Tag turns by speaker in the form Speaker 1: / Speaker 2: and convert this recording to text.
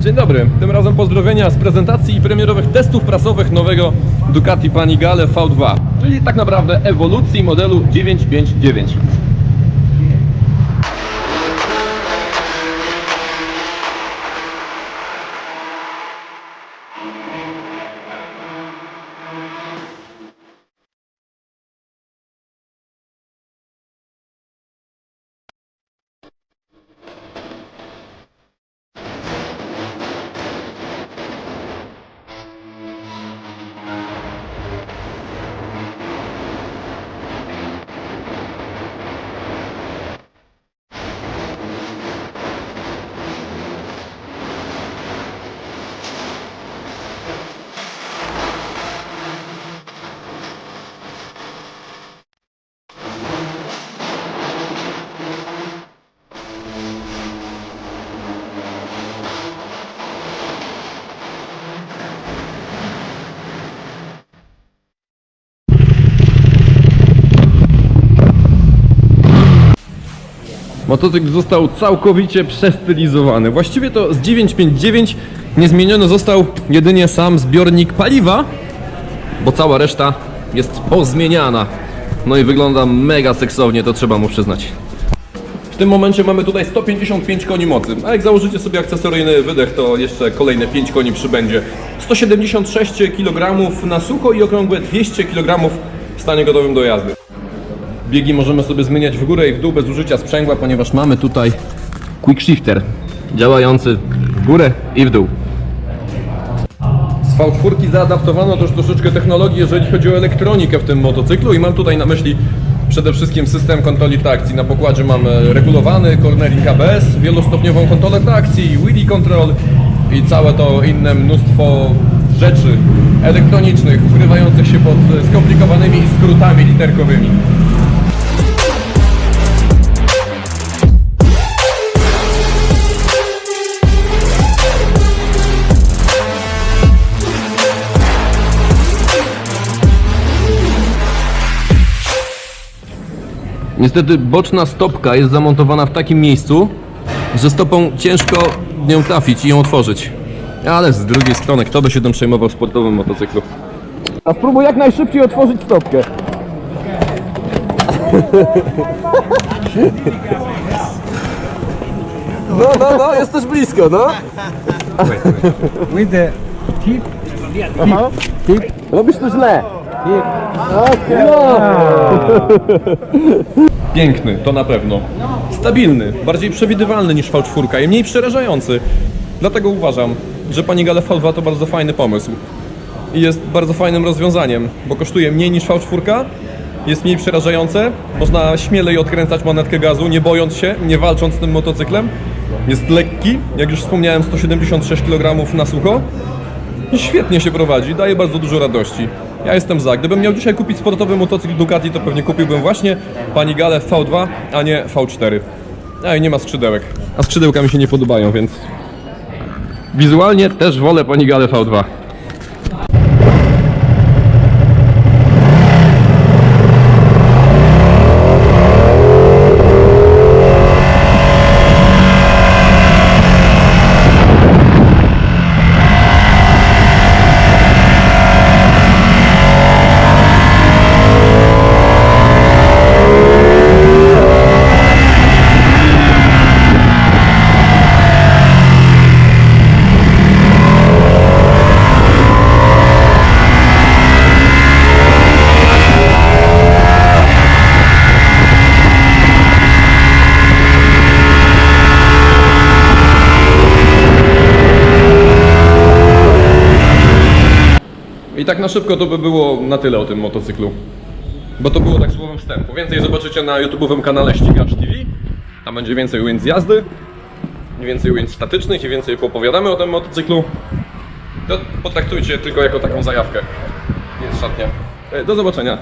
Speaker 1: Dzień dobry, tym razem pozdrowienia z prezentacji i premierowych testów prasowych nowego Ducati Panigale V2, czyli tak naprawdę ewolucji modelu 959. Motocykl został całkowicie przestylizowany. Właściwie to z 959 niezmieniony został jedynie sam zbiornik paliwa, bo cała reszta jest pozmieniana. No i wygląda mega seksownie, to trzeba mu przyznać. W tym momencie mamy tutaj 155 koni mocy, a jak założycie sobie akcesoryjny wydech, to jeszcze kolejne 5 koni przybędzie. 176 kg na sucho i okrągłe 200 kg w stanie gotowym do jazdy. Biegi możemy sobie zmieniać w górę i w dół bez użycia sprzęgła, ponieważ mamy tutaj quick shifter działający w górę i w dół. Z V4 zaadaptowano też troszeczkę technologii, jeżeli chodzi o elektronikę w tym motocyklu i mam tutaj na myśli przede wszystkim system kontroli trakcji. Na pokładzie mamy regulowany cornering ABS, wielostopniową kontrolę trakcji, wheelie control i całe to inne mnóstwo rzeczy elektronicznych ukrywających się pod skomplikowanymi skrótami literkowymi. Niestety boczna stopka jest zamontowana w takim miejscu, że stopą ciężko nią trafić i ją otworzyć. Ale z drugiej strony, kto by się tym przejmował w sportowym motocyklu? A spróbuj jak najszybciej otworzyć stopkę. No, no, no, jesteś blisko, no.
Speaker 2: with the tip.
Speaker 1: Aha. Robisz to źle. Piękny, to na pewno. Stabilny, bardziej przewidywalny niż V4 i mniej przerażający. Dlatego uważam, że Panigale V2 to bardzo fajny pomysł. I jest bardzo fajnym rozwiązaniem, bo kosztuje mniej niż V4, jest mniej przerażające, można śmielej odkręcać manetkę gazu, nie bojąc się, nie walcząc z tym motocyklem. Jest lekki, jak już wspomniałem, 176 kg na sucho. I świetnie się prowadzi, daje bardzo dużo radości. Ja jestem za. Gdybym miał dzisiaj kupić sportowy motocykl Ducati, to pewnie kupiłbym właśnie Panigale V2, a nie V4. A i nie ma skrzydełek. A skrzydełka mi się nie podobają, więc wizualnie też wolę Panigale V2. Tak na szybko to by było na tyle o tym motocyklu. Bo to było tak słowem wstępu. Więcej zobaczycie na YouTube'owym kanale Ścigacz TV. Tam będzie więcej ujęć z jazdy, więcej ujęć statycznych i więcej popowiadamy o tym motocyklu. To potraktujcie tylko jako taką zajawkę. Jest szatnia. E, Do zobaczenia.